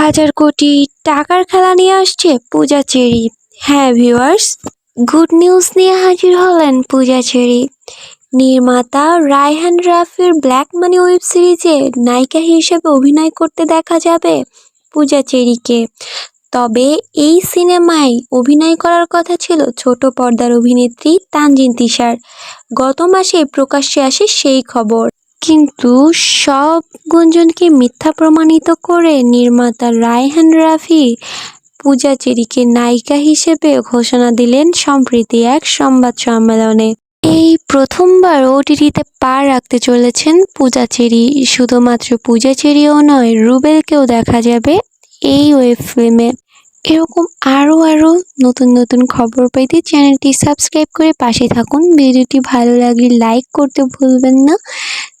হাজার কোটি টাকার খেলা নিয়ে আসছে পূজা চেরি। হ্যাঁ ভিউয়ার্স গুড নিউজ নিয়ে হাজির হলেন পূজা চেরি। নির্মাতা রায়হান রাফির ব্ল্যাক মানি ওয়েব সিরিজে নায়িকা হিসেবে অভিনয় করতে দেখা যাবে পূজা চেরিকে। তবে এই সিনেমায় অভিনয় করার কথা ছিল ছোট পর্দার অভিনেত্রী তানজিন তিশার। গত মাসে প্রকাশ্যে আসে সেই খবর। কিন্তু সব গুঞ্জনকে মিথ্যা প্রমাণিত করে নির্মাতা রায়হান রাফি পূজা চেরিকে নায়িকা হিসেবে ঘোষণা দিলেন সম্প্রতি এক সংবাদ সম্মেলনে। এই প্রথমবার ওটিটিতে পা রাখতে চলেছেন পূজা চেরি শুধুমাত্র পূজা চেরিও নয়, রুবেলকেও দেখা যাবে এই ওয়েব ফিল্মে এরকম আরও আরও নতুন নতুন খবর পেতে চ্যানেলটি সাবস্ক্রাইব করে পাশে থাকুন। ভিডিওটি ভালো লাগলে লাইক করতে ভুলবেন না।